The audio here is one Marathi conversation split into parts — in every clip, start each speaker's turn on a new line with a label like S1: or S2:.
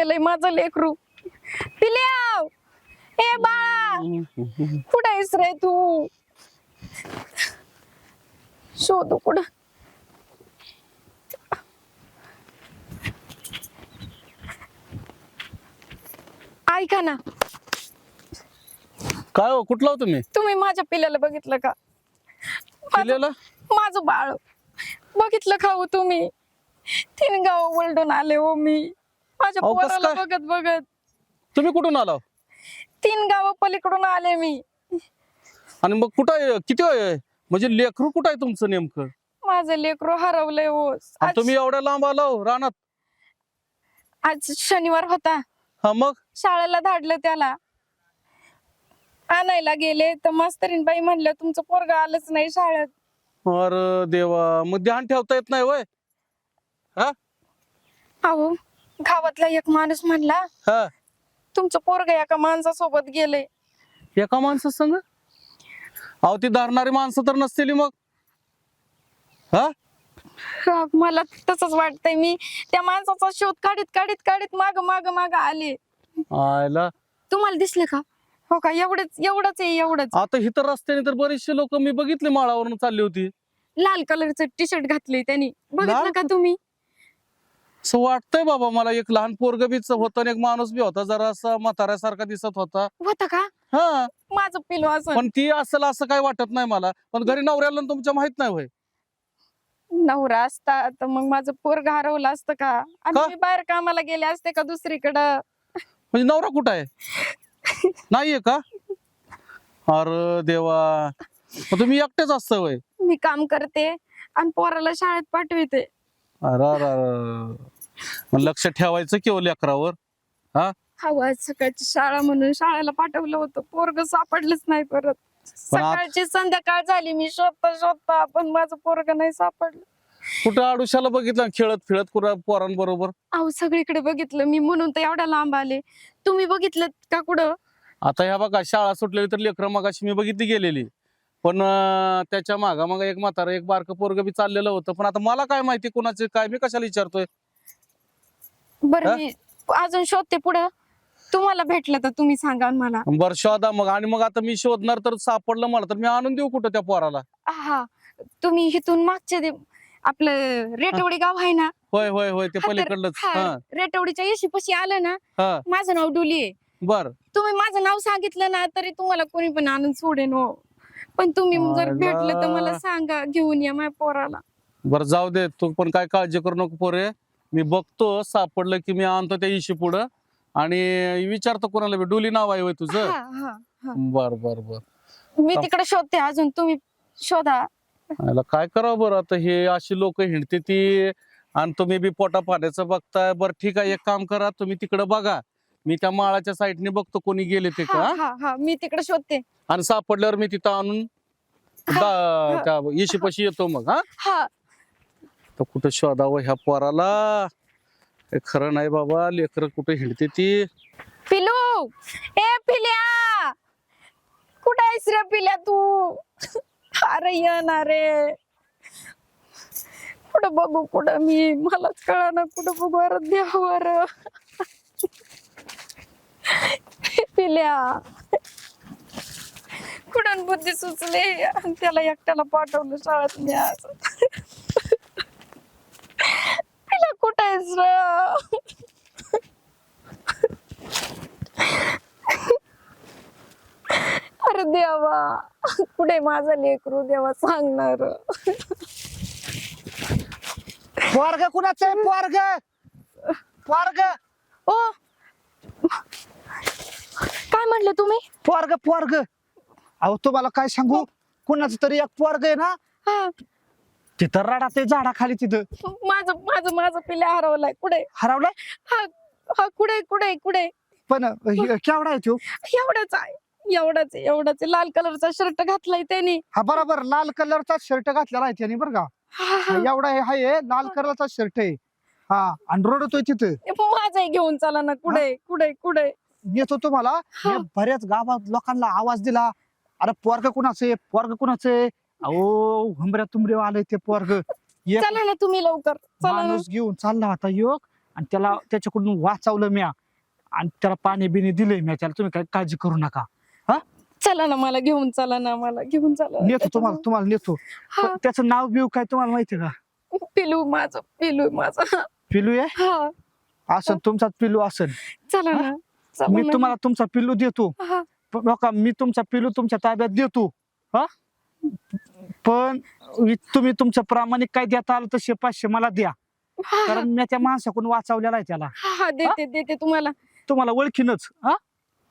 S1: गेलंय माझं लेकरू. पिल्याव ए बाळा कुठं आहेस रे तू? शोधू कुठं? ऐका ना.
S2: काय हो कुठला हो तुम्ही?
S1: तुम्ही माझ्या पिल्याला बघितलं का? माझं-
S2: पिल्याला?
S1: माझं बाळ. बघितलं का हो तुम्ही? तीन गाव ओलडून आले हो मी. माझ्या
S2: अहो, कसं
S1: पोराला
S2: काय?
S1: बघत बघत.
S2: तुम्ही कुठून आला?
S1: तीन गाव पलीकडून आले मी.
S2: आणि मग कुठं आहे? किती आहे? म्हणजे लेकरू कुठं आहे तुमचं नेमकं?
S1: माझं लेकरू हरवलंय हो.
S2: आणि
S1: आज-
S2: तुम्ही एवढ्या लांब आला हो रानात?
S1: आज शनिवार होता.
S2: हा मग?
S1: शाळेला धाडलं त्याला. आणायला गेले तर मास्तरीनबाई म्हणलं तुमचं पोरग आलंच नाही शाळेत.
S2: अरे देवा मग ध्यान ठेवता येत नाही वय?
S1: अहो गावातला एक माणूस म्हणला
S2: हा.
S1: तुमचं पोरग एका माणसासोबत गेले
S2: एका माणसा संग? अहो ती धरणारी माणसं तर नसतील मग. हा?
S1: हा, मला तसंच वाटतंय. मी त्या माणसाचा शोध काढीत काढीत काढीत माग माग माग आले.
S2: आयला.
S1: तुम्हाला दिसले का? हो का? एवढंच एवढंच आहे एवढंच.
S2: आता इथं रस्त्याने तर बरेचसे लोक मी बघितले माळावरून चालली होती.
S1: लाल कलरचं टी शर्ट घातलंय त्यांनी. बघितलं
S2: लाल
S1: का तुम्ही?
S2: असं वाटतंय बाबा मला एक लहान पोरग बीच होता आणि एक माणूस बी होता जरा असा म्हाताऱ्यासारखा दिसत होता.
S1: होता का?
S2: हा.
S1: माझं पिलो असं.
S2: पण ती असेल असं काही वाटत नाही मला. पण घरी नवऱ्याला तुमच्या माहीत नाही होय.
S1: नवरा असता तर मग माझं पोरग हरवलं असतं का? आणि
S2: का?
S1: मी बाहेर कामाला गेले असते का दुसरीकडं?
S2: म्हणजे नवरा कुठं आहे? नाहीये का? अरे देवा. मग तुम्ही एकटेच असता होय?
S1: मी काम करते आणि पोराला शाळेत पाठविते.
S2: अरे अरे अरे. मग लक्ष ठेवायचं किंवा लेकरावर
S1: हवा आज सकाळची शाळा म्हणून शाळेला पाठवलं होतं. पोरग सापडलंच नाही परत.
S2: पण आत-
S1: सकाळची संध्याकाळ झाली. मी शोधता शोधता पण माझं पोरग नाही सापडलं.
S2: कुठं आडुशाला बघितलं खेळत फिरत कुठं पोरांबरोबर?
S1: अहो सगळीकडे बघितलं. मी म्हणून तर एवढ्या लांब आले. तुम्ही बघितलं का कुठं?
S2: आता ह्या बघा शाळा सुटलेली तर लेकरं मगाशी मी बघितली गेलेली. पण अं, त्याच्या मागा मग एक म्हातारा एक बारकं पोरग बी चाललेलं होतं. पण आता मला काय माहिती कोणाचे काय मी कशाला विचारतोय?
S1: बरं? मी अजून शोधते पुढं. तुम्हाला भेटलं तर तुम्ही सांगा मला.
S2: बर शोधा मग. आणि मग आता मी शोधणार तर सापडलं मला तर मी आणून देऊ कुठं त्या पोराला?
S1: हा. तुम्ही इथून मागचे दे- आपलं रेटवडी गाव आहे ना?
S2: होय होय होय. ते
S1: हा रेटवडीच्या येशी पशी आलं ना? माझं नाव डुली आहे.
S2: बर.
S1: तुम्ही माझं नाव सांगितलं ना तरी तुम्हाला कोणी पण आणून सोडेन हो. पण तुम्ही जर. भेटलं तर मला सांगा घेऊन या माझ्या पोराला.
S2: बर जाऊ दे. तू पण काय काळजी करू नको पोरे. मी बघतो सापडलं की मी आणतो त्या इशी पुढं आणि विचारतो कोणाला बी. डोली नाव आहे होय तुझं
S1: हा, हा.
S2: बर बर बर
S1: मी. तिकडे शोधते अजून तुम्ही शोधा
S2: याला काय करावं बरं आता हे अशी लोक हिंडते ती आणि तुम्ही बी पोटा पाण्याचं बघताय बरं ठीक आहे एक काम करा तुम्ही तिकडे बघा मी त्या माळाच्या साईडने बघतो कोणी गेले ते
S1: हा
S2: का
S1: हा हा मी तिकडे शोधते
S2: आणि सापडल्यावर मी तिथं आणून दा-
S1: हा.
S2: त्या येशीपाशी येतो मग हा
S1: हा
S2: तर कुठं शोधावं ह्या पोराला? हे खरं नाही बाबा लेकर कुठे हिंडते ती?
S1: पिलू! ए पिल्या! कुठे आहेस रे पिल्या तू? अरे ये ना रे. कुठं बघू कुठं मी? मलाच कळा ना कुठं बघू अरे देवावर. पिल्या. कुठून बुद्धी सुचली? आणि त्याला एकट्याला पाठवलं शाळेत मी आज पिल्या कुठं आहेस रे अरे देवा. कुठे माझा लेकरू देवा सांगणार.
S3: पोरग कुणाचं आहे? पोरग. पोरग.
S1: ओ. काय म्हणलं तुम्ही?
S3: पोरग पोरग. अहो तुम्हाला काय सांगू? कुणाचं तरी एक पोरग आहे ना?
S1: हा.
S3: तिथं रडा ते झाडाखाली तिथं.
S1: माझं माझं माझं पिल्या हरवलाय. कुठे?
S3: हरवलंय?
S1: हा हा कुठे कुठे कुठे?
S3: पण हे केवढा आहे तो?
S1: एवढाच आहे. एवढाच एवढाच. लाल कलरचा शर्ट घातलाय त्याने.
S3: हा बरोबर. लाल कलरचा शर्ट घातलेला आहे त्याने बरं का.
S1: हा,
S3: हा. एवढा आहे हाय, लाल कलरचा शर्ट आहे. हा आणि रडतोय तिथं.
S1: माझाही घेऊन चला ना. कुठे कुठे कुठे
S3: येतो तुम्हाला. मी बऱ्याच गावात लोकांना आवाज दिला. अरे पोरग कुणाचं आहे? पोरग कुणाचं आहे? अहो हुंबऱ्या तुंबऱ्या आलंय ते पोरग. एक
S1: चला ना तुम्ही लवकर. चला ना.
S3: माणूस घेऊन चालला होता योग आणि त्याला त्याच्याकडून वाचवलं म्या. आणि त्याला पाणी बिणी दिलंय म्या. त्याला तुम्ही काय काळजी करू नका.
S1: चला ना मला घेऊन चला ना मला घेऊन चला.
S3: नेतो तुम्हाला तुम्हाला नेतो.
S1: हा.
S3: पण त्याचं नाव बिव काय तुम्हाला माहितीये का?
S1: पिलू माझं पिलू माझं.
S3: पिलू आहे?
S1: हा.
S3: असं तुमचाच पिलू असन.
S1: चला ना चला
S3: मी
S1: ना.
S3: तुम्हाला तुमचा पिल्लू देतो.
S1: हा.
S3: पण बघा मी तुमचा पिल्लू तुमच्या ताब्यात देतो. हा? पण तुम्ही तुमचं प्रामाणिक काय देता आलं तसे पाचशे मला द्या.
S1: हा,
S3: कारण मी त्या माणसाकडून वाचवलेला आहे त्याला.
S1: हा हा, देते देते तुम्हाला.
S3: तुम्हाला ओळखीनच हा?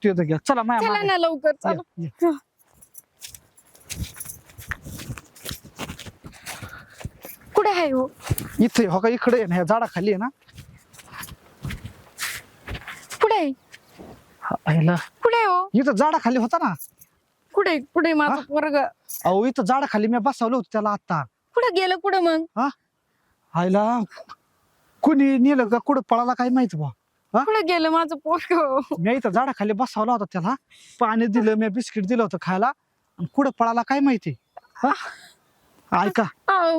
S3: ते तर घ्या। चला माया
S1: चला
S3: मागे.
S1: ना लवकर
S3: या,
S1: चला।
S3: या.
S1: कुठे आहे हो?
S3: इथे हो का? इकडे आहे ना ह्या झाडाखाली आहे ना?
S1: कुठे आहे?
S3: हा.
S1: कुठे आहे हो?
S3: इथं झाडाखाली होता ना?
S1: कुठे कुठे माझं
S3: हा?
S1: पोरग?
S3: अहो इथं झाडाखाली मी बसवलं होतं त्याला आता.
S1: कुठे गेलं? कुठं मग?
S3: आयला कुणी नेलं का? कुठं पळाला काय माहीत बा
S1: कुठे गेलं माझं पोरग?
S3: मी इथं झाडाखाली बसवला होता त्याला. पाणी दिलं मी बिस्किट दिलं होतं खायला. आणि कुठं पळाला काय माहिती? हा? ऐका.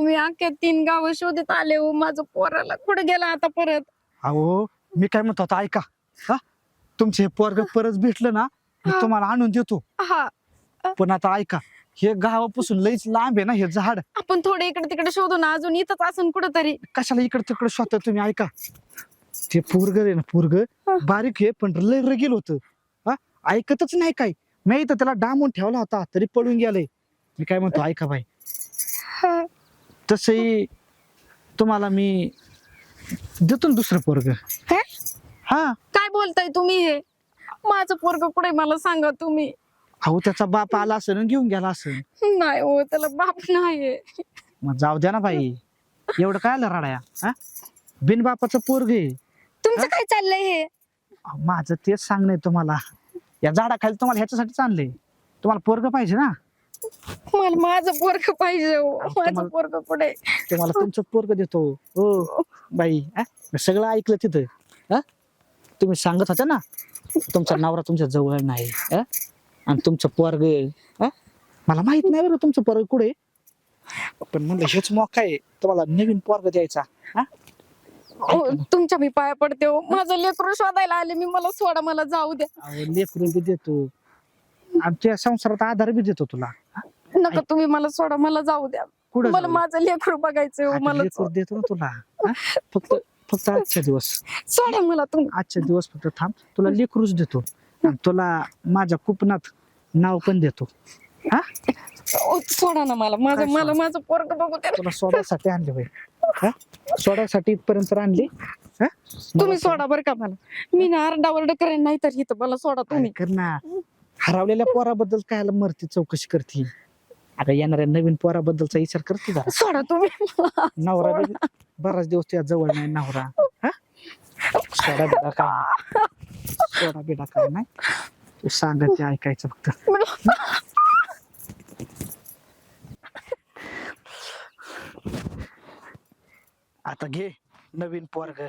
S1: मी अख्ख्या तीन गाव शोधत आले हो. माझं पोराला कुठे गेला आता परत?
S3: अहो मी काय म्हणतो आता ऐका. हा? तुमचे हे पोरग परत भेटलं ना मी. तुम्हाला आणून देतो.
S1: हा.
S3: पण आता ऐका हे गावापासून लईच लांब आहे ना हे झाड.
S1: आपण थोडे इकडे तिकडे शोधू ना. अजून इथंच असून कुठं तरी
S3: कशाला इकडे तिकडे शोधता तुम्ही? ऐका. ते पोरग आहे ना पोरग. बारीक आहे पण लय रगील होत. हा? ऐकतच नाही काय मी इथं त्याला डांबून ठेवला होता तरी पळून गेलंय मी काय म्हणतो ऐका बाई. तसही तुम्हाला मी देतो ना दुसरं पोरग? हा?
S1: काय बोलताय तुम्ही हे? माझं पोरग कुठे मला सांगा तुम्ही.
S3: अहो त्याचा बाप आला असेल आणि घेऊन गेला असेल.
S1: नाही हो त्याला बाप नाहीये.
S3: मग जाऊ द्या ना बाई. एवढं काय आलं राडाया हा? बिन बापाचं पोरग आहे.
S1: तुमचं काय चाललंय हे?
S3: अहो, माझं तेच सांगणं तुम्हाला. या झाडाखाली तुम्हाला ह्याच्यासाठीच आणले तुम्हाला पोरग पाहिजे ना?
S1: मला माझं पोरग पाहिजे हो. माझं
S3: तुम्हाला-
S1: पोरग कुठे?
S3: तुम्हाला तुमचं पोरग देतो. हो बाई हा? मी सगळं ऐकलं तिथं हा? तुम्ही सांगत होत्या ना तुमचा नवरा तुमच्या जवळ नाही हा? आणि तुमचं पोरग हा? मला माहीत नाही बरं तुमचं पोरग कुठे पण म्हणलं हेच मोका आहे. तुम्हाला नवीन पोरग द्यायचा हा?
S1: तुमच्या मी पाया पडते हो. माझं लेकरू शोधायला आले मी मला सोडा मला जाऊ द्या.
S3: लेकरू बी देतो. आमच्या संसारात आधार बी देतो तुला.
S1: नका तुम्ही मला सोडा मला जाऊ द्या.
S3: कुठं
S1: मला
S3: जाऊ?
S1: माझं लेकरू बघायचंय हो
S3: आता
S1: मला
S3: लेकरू देतो ना तुला. हा? फक्त फक्त आजच्या दिवस.
S1: सोडा मला तुम्ही.
S3: आजच्या दिवस फक्त थांब. तुला लेकरूच देतो. आणि तुला माझ्या कुपनात नाव पण देतो.
S1: सोडा ना मला. माझं
S3: काय
S1: मला माझं पोरग बघू द्या
S3: तुला सोडायसाठी आणले बाई. हा? सोडायसाठी इथपर्यंत आणली हा?
S1: तुम्ही
S3: मला
S1: सोडा बरं का मला. मी ना आरडाओरड करेन नाही तर इथं मला सोडा
S3: काय
S1: तुम्ही.
S3: कर ना हरवलेल्या पोराबद्दल काय मरती चौकशी करते अगं येणाऱ्या नवीन पोराबद्दलचा विचार करते जरा.
S1: सोडा तुम्ही. मला.
S3: नवरा बी बराच दिवस तुझ्या जवळ नाही नवरा. हा? सोडा बिडा काय नाही. सोडा बिडा काय नाही? तू सांगत ते ऐकायचं फक्त.
S1: मला-
S3: आता घे नवीन पोरग.